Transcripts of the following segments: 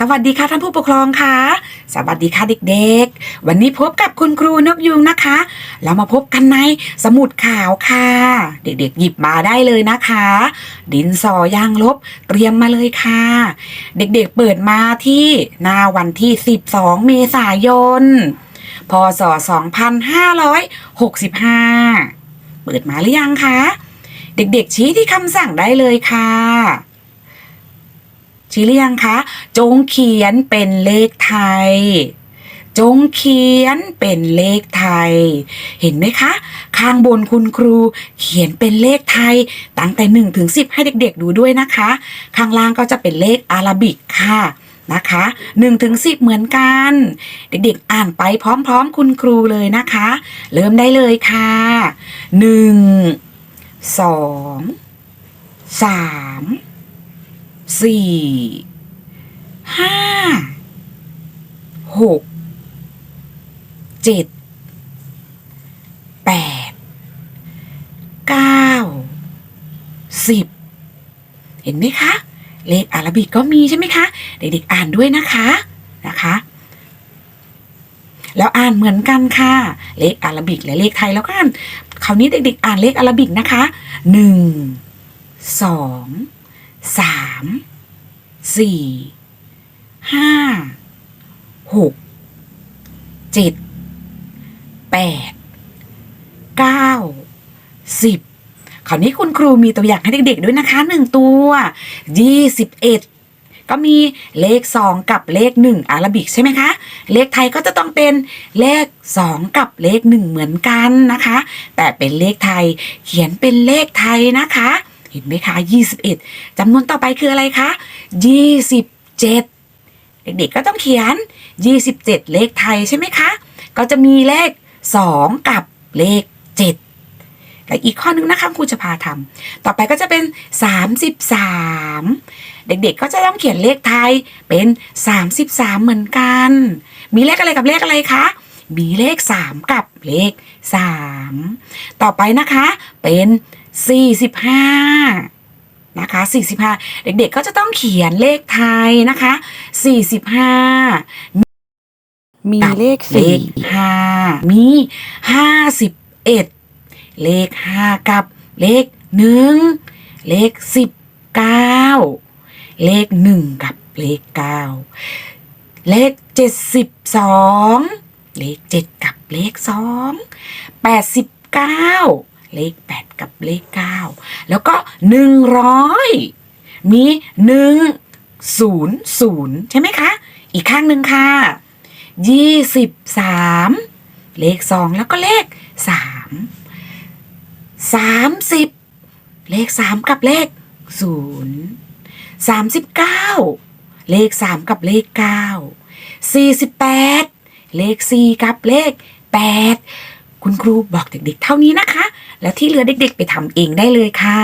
สวัสดีค่ะท่านผู้ปกครองค่ะ สวัสดีค่ะเด็กๆ วันนี้พบกับคุณครูนกยุงนะคะ เรามาพบกันในสมุดข่าวค่ะ เด็กๆ หยิบมาได้เลยนะคะ ดินสอยางลบเตรียมมาเลยค่ะ เด็กๆเปิดมาที่หน้าวันที่ 12 เมษายน พศ 2565 เปิดมาหรือยังคะ เด็กๆชี้ที่คำสั่งได้เลยค่ะ ชี้หรือยังคะ จงเขียนเป็นเลขไทย จงเขียนเป็นเลขไทย เห็นไหมคะ ข้างบนคุณครู เขียนเป็นเลขไทย ตั้งแต่1ถึง10 ให้เด็กๆดูด้วยนะคะ ข้างล่างก็จะเป็นเลขอาราบิกค่ะนะคะ1ถึง10 เหมือนกัน เด็กๆอ่านไปพร้อมๆ คุณครูเลยนะคะ เริ่มได้เลยค่ะ 1 2 3 สี่ห้าหกเจ็ดแปดเก้าสิบเห็นไหมคะ เลขอารบิกก็มีใช่ไหมคะ เด็กๆอ่านด้วยนะคะนะคะ แล้วอ่านเหมือนกันค่ะ เลขอารบิกและเลขไทยแล้วก็อ่านคราวนี้เด็กๆอ่านเลขอารบิกนะคะหนึ่งสอง สามสี่ห้าหกเจ็ดแปดเก้าสิบคราวนี้คุณครูมีตัวอย่างให้เด็กๆด้วยนะคะหนึ่งตัวยี่สิบเอ็ดก็มีเลขสองกับเลขหนึ่งอาราบิกใช่ไหมคะ เลขไทยก็จะต้องเป็นเลขสองกับเลขหนึ่งเหมือนกันนะคะ แต่เป็นเลขไทยเขียนเป็นเลขไทยนะคะ เห็นไหมคะ 21จำนวนต่อไปคืออะไรคะ 27 เด็กๆก็ต้องเขียน 27 เลขไทยใช่ไหมคะ ก็จะมีเลข 2 กับเลข 7 และอีกข้อนึงนะคะครูจะพาทำต่อไปก็จะเป็น 33 เด็กๆก็จะต้องเขียนเลขไทยเป็น 33 เหมือนกัน มีเลขอะไรกับเลขอะไรคะมีเลข 3 กับเลข 3 ต่อไปนะคะเป็น 45 นะคะ 45 เด็กๆก็จะต้องเขียนเลขไทยนะคะ 45 มีเลขเลสี่ขห้ามีห้าสิบเอ็ดเลขห้ากับเลขหนึ่งเลขสิบเก้าเลขหนึ่งกับเลขเก้าเลขเจ็ดสิบสองเลขเจ็ดกับเลขสองแปดสิบเก้า เลขแปดกับเลขเก้าแล้วก็หนึ่งร้อยมีหนึ่งศูนย์ศูนย์ใช่ไหมคะ อีกข้างหนึ่งค่ะยี่สิบสามเลขสองแล้วก็เลขสามสามสิบเลขสามกับเลขศูนย์สามสิบเก้าเลขสามกับเลขเก้าสี่สิบแปดเลขสี่กับเลขแปด คุณครูบอกเด็กๆ เท่านี้นะคะ แล้วที่เหลือเด็ก ๆ ไปทำเองได้เลยค่ะ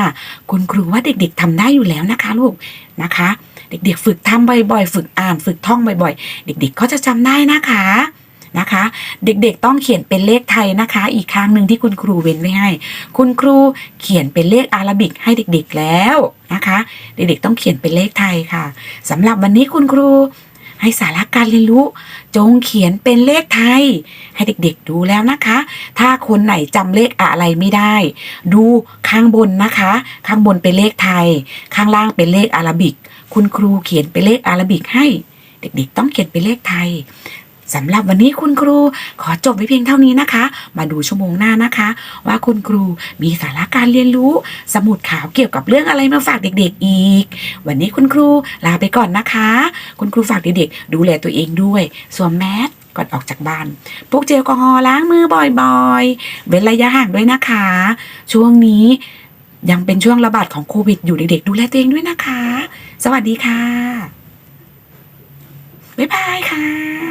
คุณครูว่าเด็ก ๆทำได้อยู่แล้วนะคะลูกนะคะ เด็กๆ ฝึกทำบ่อยๆ ฝึกอ่านฝึกท่องบ่อยๆ เด็กๆ ก็จะจำได้นะคะนะคะ เด็กๆต้องเขียนเป็นเลขไทยนะคะ อีกครั้งหนึ่งที่คุณครูเว้นไว้ให้ คุณครูเขียนเป็นเลขอาราบิกให้เด็กๆแล้วนะคะ เด็กๆต้องเขียนเป็นเลขไทยค่ะสำหรับวันนี้คุณครู ให้สาระการเรียนรู้ จงเขียนเป็นเลขไทย ให้เด็กๆดูแล้วนะคะ ถ้าคนไหนจำเลขอะไรไม่ได้ ดูข้างบนนะคะ ข้างบนเป็นเลขไทย ข้างล่างเป็นเลขอาราบิก คุณครูเขียนเป็นเลขอาราบิกให้ เด็กๆต้องเขียนเป็นเลขไทย สำหรับวันนี้คุณครูขอจบไว้เพียงเท่านี้นะคะ มาดูชั่วโมงหน้านะคะ ว่าคุณครูมีสาระการเรียนรู้ สมุดขาวเกี่ยวกับเรื่องอะไรมาฝากเด็ก ๆ อีก วันนี้คุณครูลาไปก่อนนะคะ คุณครูฝากเด็กๆ ดูแลตัวเองด้วยสวมแมสก่อนออกจากบ้านพกเจลแอลกอฮอล์ล้างมือบ่อยๆ เว้นระยะห่างด้วยนะคะ ช่วงนี้ยังเป็นช่วงระบาดของโควิดอยู่เด็กๆ ดูแลตัวเองด้วยนะคะ สวัสดีค่ะ บ๊ายบายค่ะ